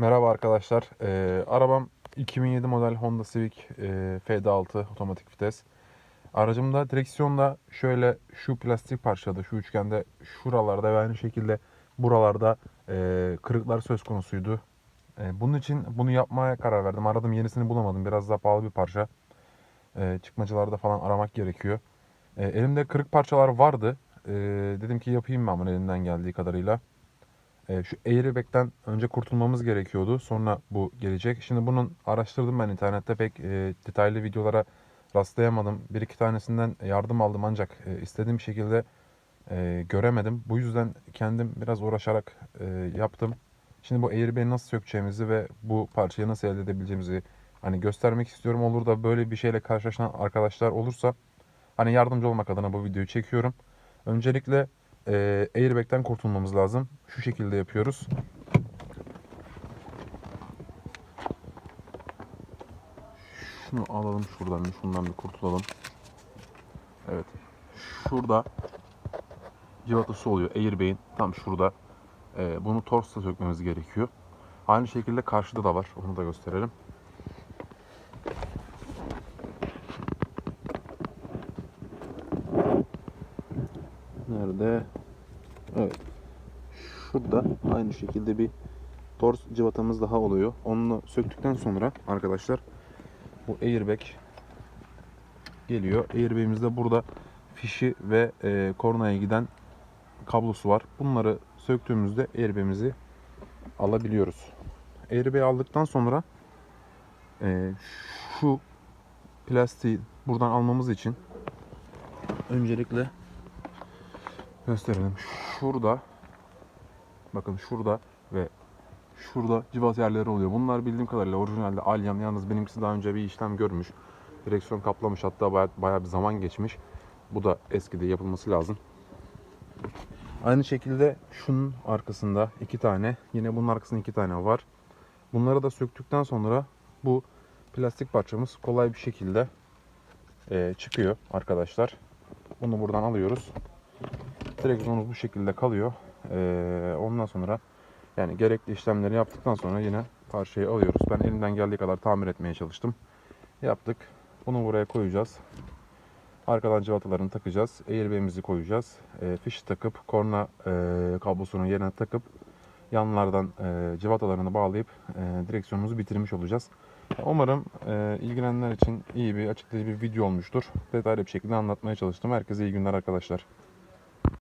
Merhaba arkadaşlar. Ee, arabam 2007 model Honda Civic e, FD6 otomatik vites. Aracımda direksiyonda şöyle şu plastik parçada, şu üçgende, şuralarda ve aynı şekilde buralarda e, kırıklar söz konusuydu. E, bunun için bunu yapmaya karar verdim. Aradım yenisini bulamadım. Biraz daha pahalı bir parça. E, çıkmacılarda falan aramak gerekiyor. E, elimde kırık parçalar vardı. E, dedim ki yapayım ben bunu elimden geldiği kadarıyla. E, şu airbag'ten önce kurtulmamız gerekiyordu. Sonra bu gelecek. Şimdi bunun araştırdım ben internette pek e, detaylı videolara rastlayamadım. Bir iki tanesinden yardım aldım ancak e, istediğim şekilde e, göremedim. Bu yüzden kendim biraz uğraşarak yaptım. Şimdi bu airbag'i nasıl sökeceğimizi ve bu parçayı nasıl elde edebileceğimizi hani göstermek istiyorum. Olur da böyle bir şeyle karşılaşan arkadaşlar olursa hani yardımcı olmak adına bu videoyu çekiyorum. Öncelikle e, airbag'ten kurtulmamız lazım. Şu şekilde yapıyoruz. Şunu alalım şuradan şundan bir kurtulalım. Evet. Şurada civatası oluyor airbag'in tam şurada. E, bunu torsla sökmemiz gerekiyor. Aynı şekilde karşıda da var. Onu da gösterelim. Nerede? Evet. Şurada aynı şekilde bir tors cıvatamız daha oluyor. Onu söktükten sonra arkadaşlar bu airbag geliyor. Airbag'imizde burada fişi ve e, kornaya giden kablosu var. Bunları söktüğümüzde airbag'imizi alabiliyoruz. Airbag'i aldıktan sonra e, şu plastiği buradan almamız için öncelikle gösterelim. Şurada bakın şurada ve şurada cıvat yerleri oluyor. Bunlar bildiğim kadarıyla orijinalde alyan yalnız benimkisi daha önce bir işlem görmüş. Direksiyon kaplamış hatta bayağı, bayağı bir zaman geçmiş. Bu da eskide yapılması lazım. Aynı şekilde şunun arkasında iki tane yine bunun arkasında iki tane var. Bunları da söktükten sonra bu plastik parçamız kolay bir şekilde eee, çıkıyor arkadaşlar. Bunu buradan alıyoruz. Direksiyonumuz bu şekilde kalıyor. Ee, ondan sonra yani gerekli işlemleri yaptıktan sonra yine parçayı alıyoruz. Ben elimden geldiği kadar tamir etmeye çalıştım. Yaptık. Bunu buraya koyacağız. Arkadan cıvatalarını takacağız. Airbag'imizi koyacağız. E, fişi takıp korna e, kablosunun yerine takıp yanlardan e, cıvatalarını bağlayıp e, direksiyonumuzu bitirmiş olacağız. Umarım e, ilgilenenler için iyi bir açıklayıcı bir video olmuştur. Detaylı bir şekilde anlatmaya çalıştım. Herkese iyi günler arkadaşlar.